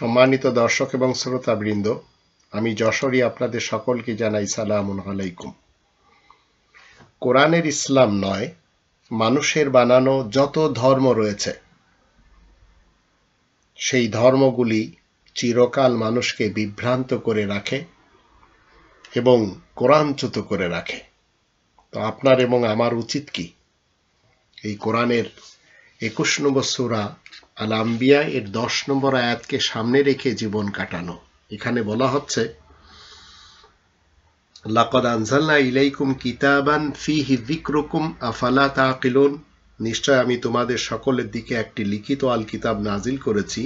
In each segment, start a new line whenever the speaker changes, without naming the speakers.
সম্মানিত দর্শক এবং শ্রোতাবৃন্দ, আমি যশোরী আপনাদের সকলকে জানাই সালামুন আলাইকুম। কোরআনের ইসলাম নয়, মানুষের বানানো যত ধর্ম রয়েছে, সেই ধর্মগুলি চিরকাল মানুষকে বিভ্রান্ত করে রাখে এবং কোরআনচ্যুত করে রাখে। তো আপনার এবং আমার উচিত কি? এই কোরআনের একুশ নম্বর সুরা আল আম্বিয়া এর দশ নম্বর আয়াতকে সামনে রেখে জীবন কাটানো। এখানে বলা হচ্ছে, লাকদ আনজাল্লা ইলাইকুম কিতাবান ফিহি যিকরুকুম, আফালা তাকিলুন? নিশ্চয় আমি তোমাদের সকলের দিকে একটি লিখিত আল কিতাব নাজিল করেছি,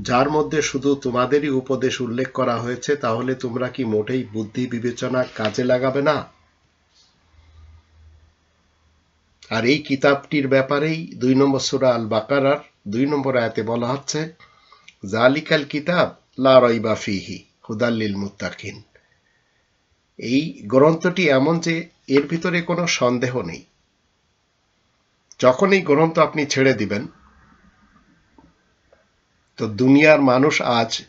যার মধ্যে শুধু তোমাদেরই উপদেশ উল্লেখ করা হয়েছে, তাহলে তোমরা কি মোটেই বুদ্ধি বিবেচনা কাজে লাগাবে না? আর এই কিতাবটির ব্যাপারেই দুই নম্বর সুরা আল বাকারার দুই নম্বর আয়াতে বলা হচ্ছে, জালিকাল কিতাব লা রইবা ফিহি হুদাল্লিল মুত্তাকিন। এই গ্রন্থটি এমন যে এর ভিতরে কোনো সন্দেহ নেই। যখন এই গ্রন্থ আপনি ছেড়ে দিবেন, তো দুনিয়ার মানুষ আজ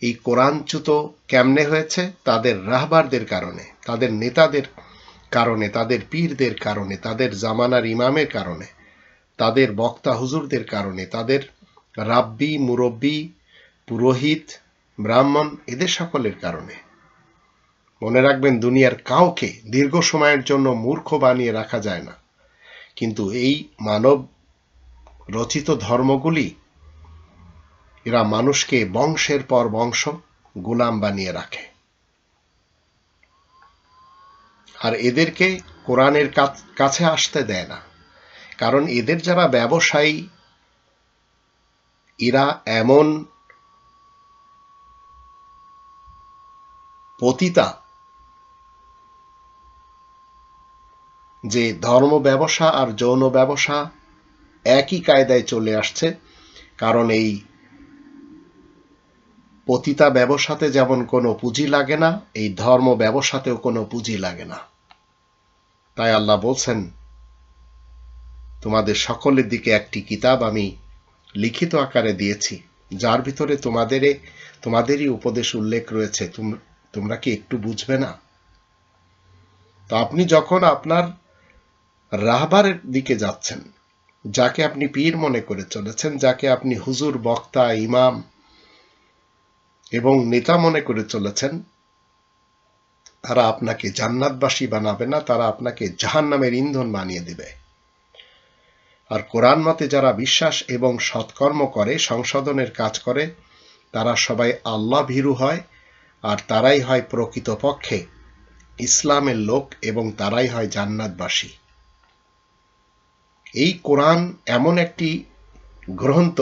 এই কোরআনচ্যুত কেমনে হয়েছে? তাদের রাহবারদের কারণে, তাদের নেতাদের কারণে, তাদের পীরদের কারণে, তাদের জামানার ইমামের কারণে। তাদের বক্তা হুজুরদের কারণে তাদের রাব্বি, মুরব্বী, পুরোহিত, ব্রাহ্মণ, এদের সকলের কারণে। মনে রাখবেন, দুনিয়ার কাউকে দীর্ঘ সময়ের জন্য মূর্খ বানিয়ে রাখা যায় না। কিন্তু এই মানব রচিত ধর্মগুলি, এরা মানুষকে বংশের পর বংশ গোলাম বানিয়ে রাখে। আর এদেরকে কোরআনের কাছে আসতে দেয় না। কারণ এদের যারা ব্যবসায়ী, এরা এমন পতিতা যে ধর্ম ব্যবসা আর যৌন ব্যবসা একই কায়দায় চলে আসছে। কারণ এই পতিতা ব্যবসাতে যেমন কোনো পুঁজি লাগে না, এই ধর্ম ব্যবসাতেও কোনো পুঁজি লাগে না। তাই আল্লাহ বলছেন তোমাদের সকলের দিকে একটি কিতাব আমি লিখিত আকারে দিয়েছি, যার ভিতরে তোমাদের তোমাদেরই উপদেশ উল্লেখ রয়েছে। তোমরা কি একটু বুঝবে না? তো আপনি যখন আপনার রাহবারের দিকে যাচ্ছেন, যাকে আপনি পীর মনে করে চলেছেন, যাকে আপনি হুজুর, বক্তা, ইমাম এবং নেতা মনে করে চলেছেন, তারা আপনাকে জান্নাতবাসী বানাবে না, তারা আপনাকে জাহান নামের ইন্ধন বানিয়ে দেবে। আর কোরআন মতে যারা বিশ্বাস এবং সৎকর্ম করে, সংশোধনের কাজ করে, তারা সবাই আল্লাহ ভীরু হয় আর তারাই হয় প্রকৃতপক্ষে ইসলামের লোক এবং তারাই হয় জান্নাতবাসী। এই কোরআন এমন একটি গ্রন্থ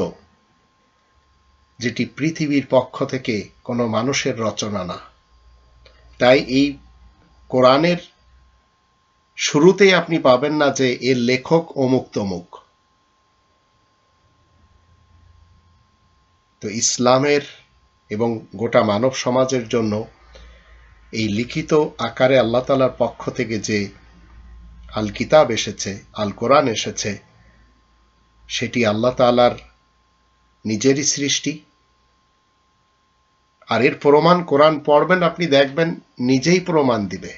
যেটি পৃথিবীর পক্ষ থেকে কোনো মানুষের রচনা না। তাই এই কোরআনের শুরুতেই আপনি পাবেন না যে এর লেখক অমুক তমুক। তো ইসলামের এবং গোটা মানব সমাজের জন্য এই লিখিত আকারে আল্লাহ তালার পক্ষ থেকে যে আল কিতাব এসেছে আল কোরআন এসেছে, সেটি আল্লাহ তালার নিজেরই সৃষ্টি। আর এর প্রমাণ কোরআন পড়বেন, আপনি দেখবেন নিজেই প্রমাণ দিবে।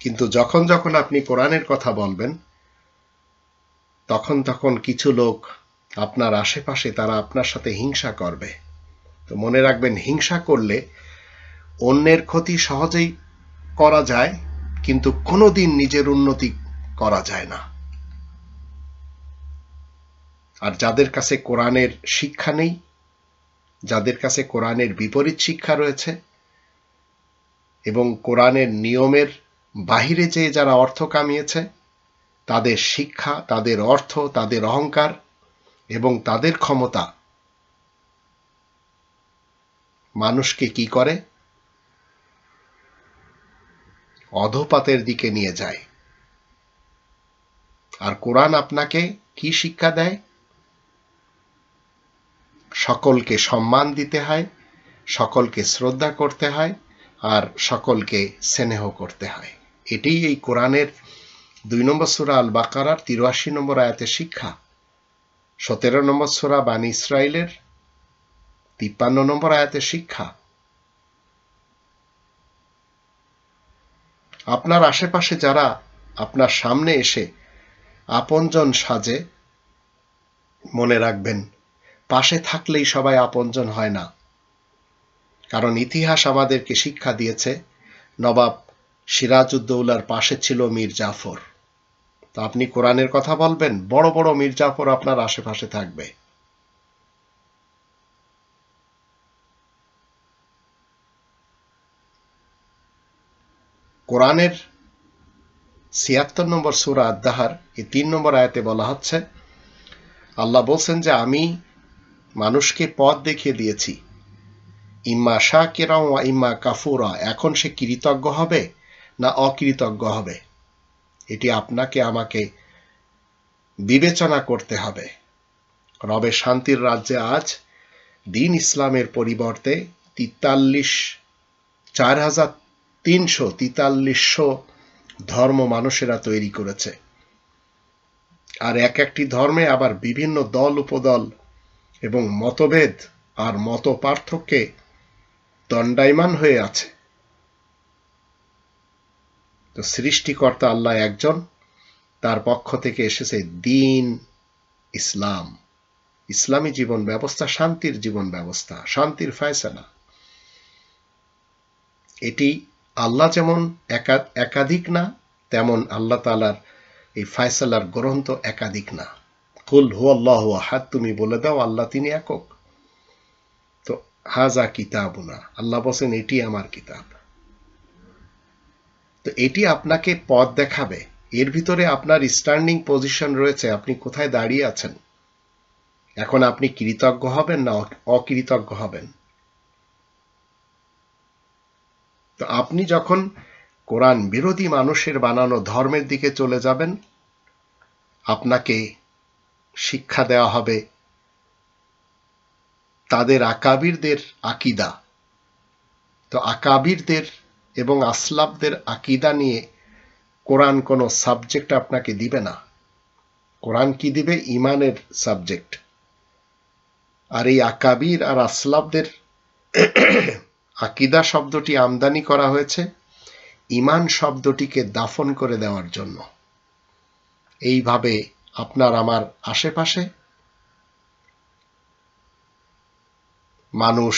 কিন্তু যখন যখন আপনি কোরআনের কথা বলবেন, তখন তখন কিছু লোক আপনার আশেপাশে তারা আপনার সাথে হিংসা করবে। তো মনে রাখবেন, হিংসা করলে অন্যের ক্ষতি সহজেই করা যায়, কিন্তু কোনোদিন নিজের উন্নতি করা যায় না। আর যাদের কাছে কোরআনের শিক্ষা নেই, যাদের কাছে কোরআনের বিপরীত শিক্ষা রয়েছে, এবং কোরআনের নিয়মের বাহিরে যে যারা অর্থ কামিয়েছে, তাদের শিক্ষা, তাদের অর্থ, তাদের অহংকার এবং তাদের ক্ষমতা। মানুষকে কি করে? অধপাতের দিকে নিয়ে যায়। আর কোরআন আপনাকে কি শিক্ষা দেয়? সকলকে সম্মান দিতে হয়, সকলকে শ্রদ্ধা করতে হয়, আর সকলকে স্নেহ করতে হয়। এটাই এই কোরআনের দুই নম্বর সুরা আল বাকারার তিরাশি নম্বর আয়াতের শিক্ষা। সতেরো নম্বর সোরা বানী ইসরায়েলের তিপ্পান্ন নম্বর আয়াতের শিক্ষা। আপনার আশেপাশে যারা আপনার সামনে এসে আপনজন সাজে, মনে রাখবেন, পাশে থাকলেই সবাই আপনজন হয় না। কারণ ইতিহাস আমাদেরকে শিক্ষা দিয়েছে, নবাব সিরাজউদ্দৌলার পাশে ছিল মীর জাফর। তা আপনি কোরআনের কথা বলবেন, বড় বড় মীর জাফর আপনার আশেপাশে থাকবে। কোরআনের ছিয়াত্তর নম্বর সুরা আদাহার এই তিন নম্বর আয়াতে বলা হচ্ছে, আল্লাহ বলছেন যে আমি মানুষকে পথ দেখিয়ে দিয়েছি। ইম্মা শাকিরা ওয়া ইম্মা কাফুরা, এখন সে কৃতজ্ঞ হবে না অকৃতজ্ঞ হবে? এটি আপনাকে আমাকে বিবেচনা করতে হবে। রবে শান্তির রাজ্যে আজ দিন ইসলামের পরিবর্তে তিতাল্লিশ, চার হাজার তিনশো তিতাল্লিশশো ধর্ম মানুষেরা তৈরি করেছে। আর এক একটি ধর্মে আবার বিভিন্ন দল, উপদল এবং মতভেদ আর মত পার্থক্যে দণ্ডায়মান হয়ে আছে। তো সৃষ্টিকর্তা আল্লাহ একজন, তার পক্ষ থেকে এসেছে দিন ইসলাম। ইসলামী জীবন ব্যবস্থা, শান্তির জীবন ব্যবস্থা, শান্তির ফায়সালা। এটি আল্লাহ যেমন একাধিক না, তেমন আল্লাহ তালার এই ফায়সালার গ্রন্থ একাধিক না। কুল হু আল্লাহ হাত তুমি বলে দাও, আল্লাহ তিনি একক। তো হাজা কিতাবুনা, আল্লাহ বলছেন, এটি আমার কিতাব। তো এটি আপনাকে পথ দেখাবে। এর ভিতরে আপনার স্ট্যান্ডিং পজিশন রয়েছে। আপনি কোথায় দাঁড়িয়ে আছেন? এখন আপনি কৃতজ্ঞ হবেন না অকৃতজ্ঞ হবেন? তো আপনি যখন কোরআন বিরোধী মানুষের বানানো ধর্মের দিকে চলে যাবেন, আপনাকে শিক্ষা দেওয়া হবে তাদের আকাবিরদের আকিদা। তো আকাবিরদের এবং আসলাবদের আকিদা নিয়ে কোরআন কোনো সাবজেক্ট আপনাকে দিবে না। কোরআন কি দিবে? ইমানের সাবজেক্ট। আর এই আকাবির আর আসলাবদের আকিদা শব্দটি আমদানি করা হয়েছে ইমান শব্দটিকে দাফন করে দেওয়ার জন্য। এইভাবে আপনার আমার আশেপাশে মানুষ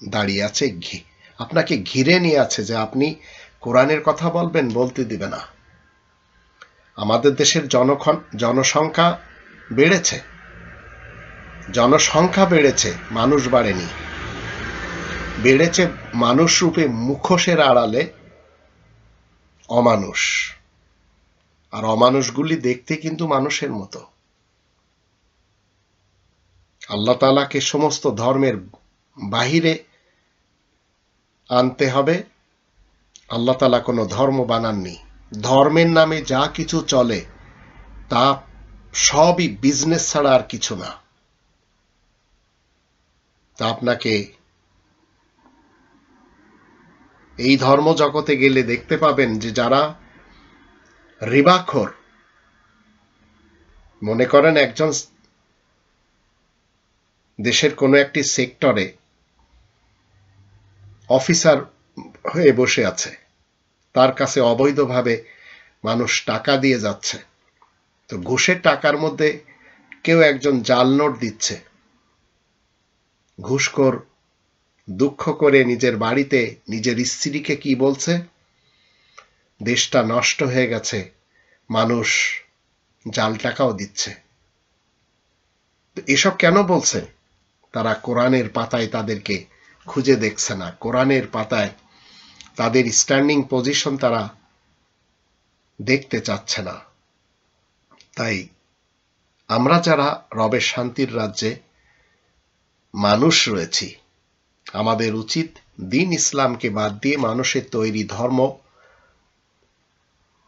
দাঁড়িয়ে আছে ঘি। আপনাকে ঘিরে নিয়ে আছে যে আপনি কোরআনের কথা বলবেন, বলতে দিবে না। আমাদের দেশের জনক্ষণ জনসংখ্যা বেড়েছে। জনসংখ্যা বেড়েছে, মানুষ বাড়েনি। বেড়েছে মানুষ রূপে মুখোশের আড়ালে অমানুষ। আর অমানুষগুলি দেখতে কিন্তু মানুষের মতো। আল্লাহ তালাকে সমস্ত ধর্মের বাহিরে আনতে হবে। আল্লাহ তালা কোনো ধর্ম বানাননি। ধর্মের নামে যা কিছু চলে, তা সবই বিজনেস ছাড়া আর কিছু না। তা আপনাকে এই ধর্ম জগতে গেলে দেখতে পাবেন যে যারা রিবাখর, মনে করেন একজন দেশের কোনো একটি সেক্টরে অফিসার হয়ে বসে আছে। তার কাছে অবৈধভাবে মানুষ টাকা দিয়ে যাচ্ছে। তো ঘুষের টাকার মধ্যে কেউ একজন জাল নোট দিচ্ছে। ঘুষখোর দুঃখ করে নিজের বাড়িতে নিজের স্ত্রীকে কি বলছে? দেশটা নষ্ট হয়ে গেছে। মানুষ জাল টাকাও দিচ্ছে। এসব কেন বলছে? তারা কোরআনের পাতায় তাদেরকে খুঁজে দেখছে না। কোরআনের পাতায় তাদের স্ট্যান্ডিং পজিশন তারা দেখতে চাচ্ছে না। তাই আমরা যারা রবের শান্তির রাজ্যে মানুষ রয়েছি, আমাদের উচিত দিন ইসলামকে বাদ দিয়ে মানুষের তৈরি ধর্ম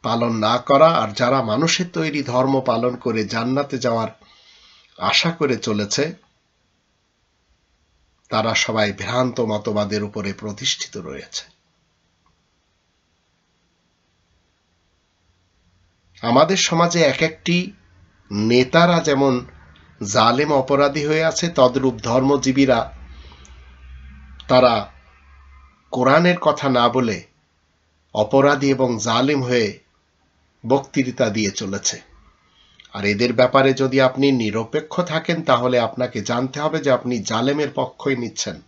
পালন না করা। আর যারা মানুষের তৈরি ধর্ম পালন করে জান্নাতে যাওয়ার আশা করে চলেছে তারা সবাই ভ্রান্ত মতবাদের উপরে প্রতিষ্ঠিত রয়েছে। আমাদের সমাজে এক একটি নেতারা যেমন জালেম অপরাধী হয়ে আছে, তদ্রূপ ধর্মজীবীরা তারা কোরআনের কথা না বলে অপরাধী এবং জালিম হয়ে বক্তৃতা দিয়ে চলেছে। আর এদের ব্যাপারে যদি আপনি নিরপেক্ষ থাকেন, তাহলে আপনাকে জানতে হবে যে আপনি জালেমের পক্ষই নিচ্ছেন।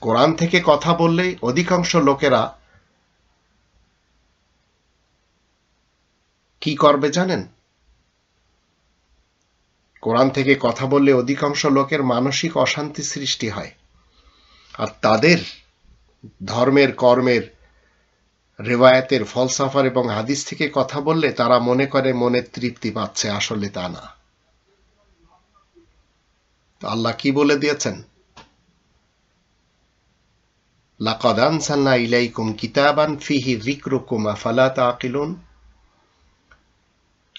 কোরআন থেকে কথা বললেই অধিকাংশ লোকেরা কি করবে জানেন? কোরআন থেকে কথা বললে অধিকাংশ লোকের মানসিক অশান্তি সৃষ্টি হয়। আর তাদের ধর্মের কর্মের রেওয়ায়তের ফলসাফার এবং হাদিস থেকে কথা বললে তারা মনে করে মনের তৃপ্তি পাচ্ছে, আসলে তা না। আল্লাহ কি বলে দিয়েছেন? লাকাদ আনসালনা ইলাইকুম কিতাবান ফিহি যিকরুকুম, আফালা তাকিলুন?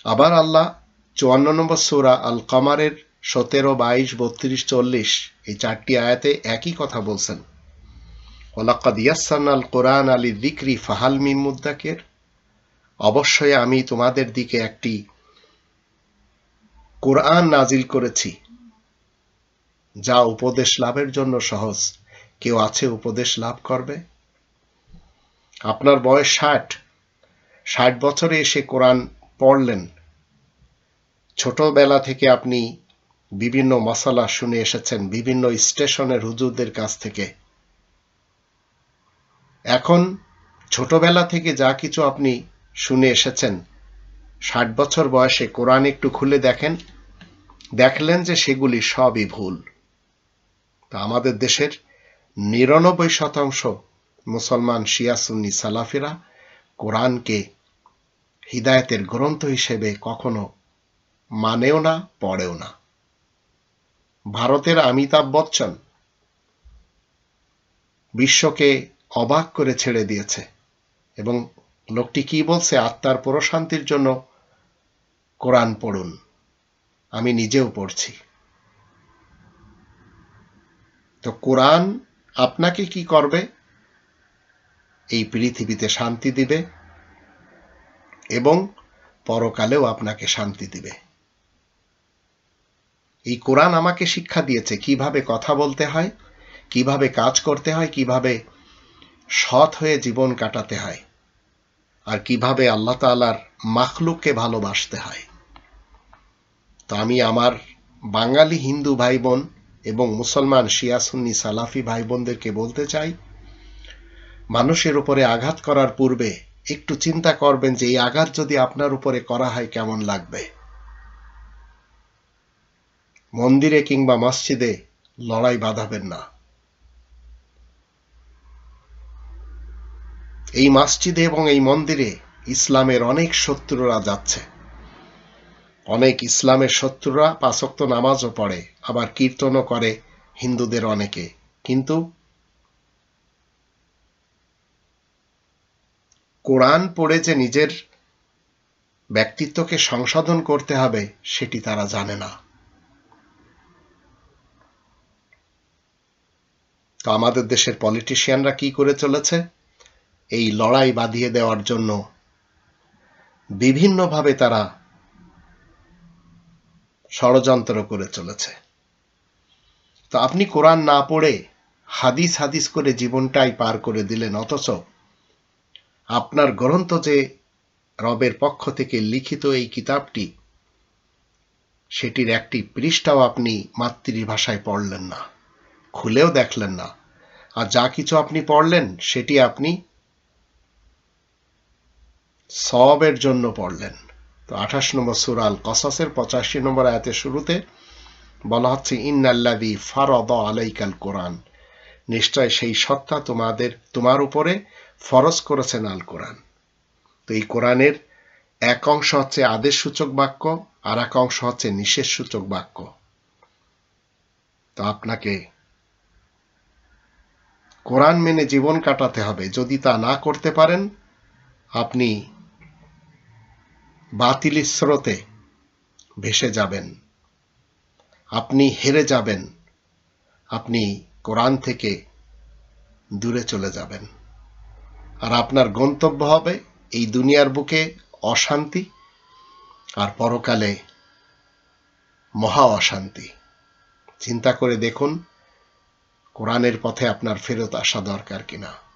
আবার আল্লাহ চুয়ান্ন নম্বর সূরা আল কমারের সতেরো, বাইশ, বত্রিশ, চল্লিশ এই চারটি আয়াতে একই কথা বলছেন। ওলাকাদ ইয়াসান্নাল কোরআন আলী দিক্রি ফাহাল মুদ্দাকের। অবশ্যই আমি তোমাদের দিকে একটি কোরআন নাজিল করেছি, যা উপদেশ লাভের জন্য সহজ। কেউ আছে উপদেশ লাভ করবে? আপনার বয়স ষাট। ষাট বছরে এসে কোরআন পড়লেন। ছোটবেলা থেকে আপনি বিভিন্ন মশালা শুনে এসেছেন, বিভিন্ন স্টেশনের হুজুরদের কাছ থেকে। এখন ছোটবেলা থেকে যা কিছু আপনি শুনে এসেছেন, ষাট বছর বয়সে কোরআন একটু খুলে দেখেন, দেখলেন যে সেগুলি সবই ভুল। তা আমাদের দেশের নিরানব্বই শতাংশ মুসলমান শিয়া সুন্নি সালাফিরা কোরআনকে হিদায়তের গ্রন্থ হিসেবে কখনো মানেও না, পড়েও না। ভারতের অমিতাভ বচ্চন বিশ্বকে অবাক করে ছেড়ে দিয়েছে। এবং লোকটি কি বলছে? আত্মার প্রশান্তির জন্য কোরআন পড়ুন। আমি নিজেও পড়ছি। তো কোরআন আপনাকে কি করবে? এই পৃথিবীতে শান্তি দিবে এবং পরকালেও আপনাকে শান্তি দিবে। এই কোরআন আমাকে শিক্ষা দিয়েছে কীভাবে কথা বলতে হয়, কীভাবে কাজ করতে হয়, কীভাবে সৎ হয়ে জীবন কাটাতে হয়। আর কীভাবে আল্লাহ তালার মাখলুককে ভালোবাসতে হয়। তো আমি আমার বাঙালি হিন্দু ভাই বোন এবং মুসলমান শিয়া, সুন্নি, সালাফি ভাই বোনদেরকে বলতে চাই, মানুষের উপরে আঘাত করার পূর্বে একটু চিন্তা করবেন যে এই আঘাত যদি আপনার উপরে করা হয় কেমন লাগবে? মন্দিরে কিংবা মসজিদে লড়াই বাঁধাবেন না। এই মসজিদে এবং এই মন্দিরে ইসলামের অনেক শত্রুরা যাচ্ছে। অনেক ইসলামের শত্রুরা পাঁচক্ত নামাজও পড়ে, আবার কীর্তনও করে হিন্দুদের অনেকে। কিন্তু কোরআন পড়ে যে নিজের ব্যক্তিত্বকে সংশোধন করতে হবে, সেটি তারা জানে না। তো আমাদের দেশের পলিটিশিয়ানরা কি করে চলেছে? এই লড়াই বাঁধিয়ে দেওয়ার জন্য বিভিন্নভাবে তারা ষড়যন্ত্র করে চলেছে। তো আপনি কোরআন না পড়ে হাদিস হাদিস করে জীবনটাই পার করে দিলেন, অথচ আপনার গ্রন্থ যে রবের পক্ষ থেকে লিখিত এই কিতাবটি, সেটির একটি পৃষ্ঠাও আপনি মাতৃভাষায় পড়লেন না, খুলেও দেখলেন না। আর যা কিছু আপনি পড়লেন, সেটি আপনি সবের জন্য পড়লেন। তো আঠাশ নম্বর সুরাল কসাসের পঁচাশি নম্বর আয়াতের শুরুতে বলা হচ্ছে ইন্নাল্লাদি ফারদ আলাইকাল কোরআন। নিশ্চয় সেই সত্তা তোমাদের, তোমার উপরে ফরজ করেছেন আল কোরআন তো এই কোরআনের এক অংশ হচ্ছে আদেশ সূচক বাক্য, আর এক অংশ হচ্ছে নিষেধ সূচক বাক্য। তো আপনাকে কোরআন মেনে জীবন কাটাতে হবে। যদি তা না করতে পারেন, আপনি বাতিল স্রোতে ভেসে যাবেন। আপনি হেরে যাবেন। আপনি কোরআন থেকে দূরে চলে যাবেন। আর আপনার গন্তব্য হবে এই দুনিয়ার বুকে অশান্তি আর পরকালে মহা অশান্তি। চিন্তা করে দেখুন, কোরআনের পথে আপনার ফেরত আসা দরকার কিনা।